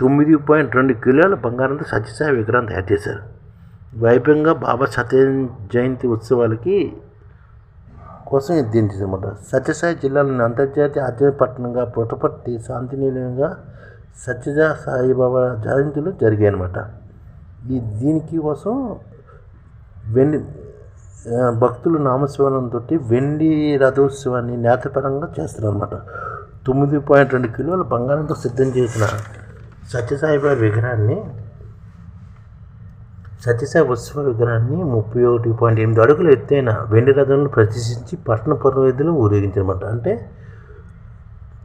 తొమ్మిది పాయింట్ రెండు కిలోల బంగారంతో సత్యసాయి విగ్రహం తయారు చేశారు. వైభవంగా బాబా సత్య జయంతి ఉత్సవాలకి కోసం ఇది సత్యసాయి జిల్లాలోని అంతర్జాతీయ ఆధ్యాత్మిక పట్టణంగా పుట్టపర్తి శాంతి నిలయంగా సత్యజా సాయిబాబా జయంతులు జరిగాయి అనమాట ఈ దీనికి కోసం వెండి భక్తులు నామస్మరణంతో వెండి రథోత్సవాన్ని నేతపరంగా చేస్తారన్నమాట తొమ్మిది పాయింట్ రెండు కిలోల బంగారంతో సిద్ధం చేసిన సత్యసాయిబాబా విగ్రహాన్ని సత్యసాయి ఉత్సవ విగ్రహాన్ని ముప్పై ఒకటి పాయింట్ ఎనిమిది అడుగులు ఎత్తైన వెండి రథంలో ప్రతిష్ఠించి పట్టణ పురోహితులు ఊరేగించారన్నమాట అంటే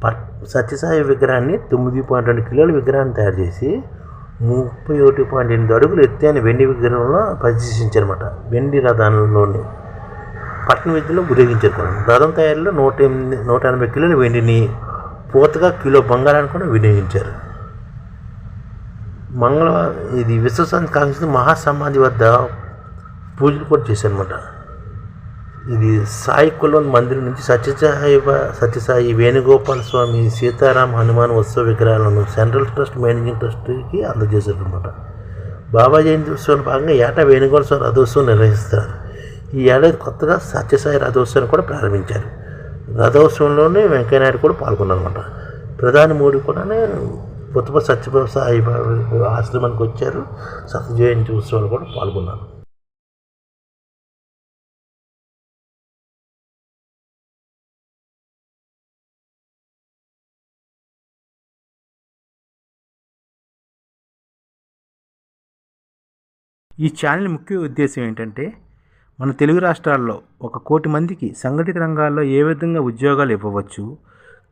పట్ సత్యసాయి విగ్రహాన్ని తొమ్మిది పాయింట్ రెండు కిలోల విగ్రహాన్ని తయారు చేసి ముప్పై ఒకటి పాయింట్ ఎనిమిది అడుగులు ఎత్తైన వెండి విగ్రహంలో ప్రతిష్ఠించారన్నమాట వెండి రథంలోని పట్టణ విద్యలో ఊరేగించారు రథం తయారీలో నూట ఎనిమిది నూట ఎనభై కిలోల వెండిని పూతగా కిలో బంగారాన్ని కూడా వినియోగించారు. మంగళవారం ఇది విశ్వశాంతి కాంగ్రెస్ మహాసమాధి వద్ద పూజలు కూడా చేశారనమాట ఇది సాయి కులం మందిరం నుంచి సత్యసాయి సత్యసాయి వేణుగోపాల స్వామి సీతారాం హనుమాన్ ఉత్సవ విగ్రహాలను సెంట్రల్ ట్రస్ట్ మేనేజింగ్ ట్రస్ట్కి అందజేశారనమాట బాబా జయంతి ఉత్సవంలో భాగంగా ఏటా వేణుగోపాల స్వామి రథోత్సవం నిర్వహిస్తారు. ఈ ఏడాది కొత్తగా సత్యసాయి రథోత్సవాన్ని కూడా ప్రారంభించారు. రథోత్సవంలోనే వెంకయ్యనాయుడు కూడా పాల్గొన్నారనమాట ప్రధాని మోడీ కూడా పుత్తప సత్యబాబు సాయి ఆశ్రమానికి వచ్చారు. సత్య జయంతి ఉత్సవాలు కూడా పాల్గొన్నారు. ఈ ఛానల్ ముఖ్య ఉద్దేశం ఏంటంటే మన తెలుగు రాష్ట్రాల్లో ఒక కోటి మందికి సంఘటిత రంగాల్లో ఏ విధంగా ఉద్యోగాలు ఇవ్వవచ్చు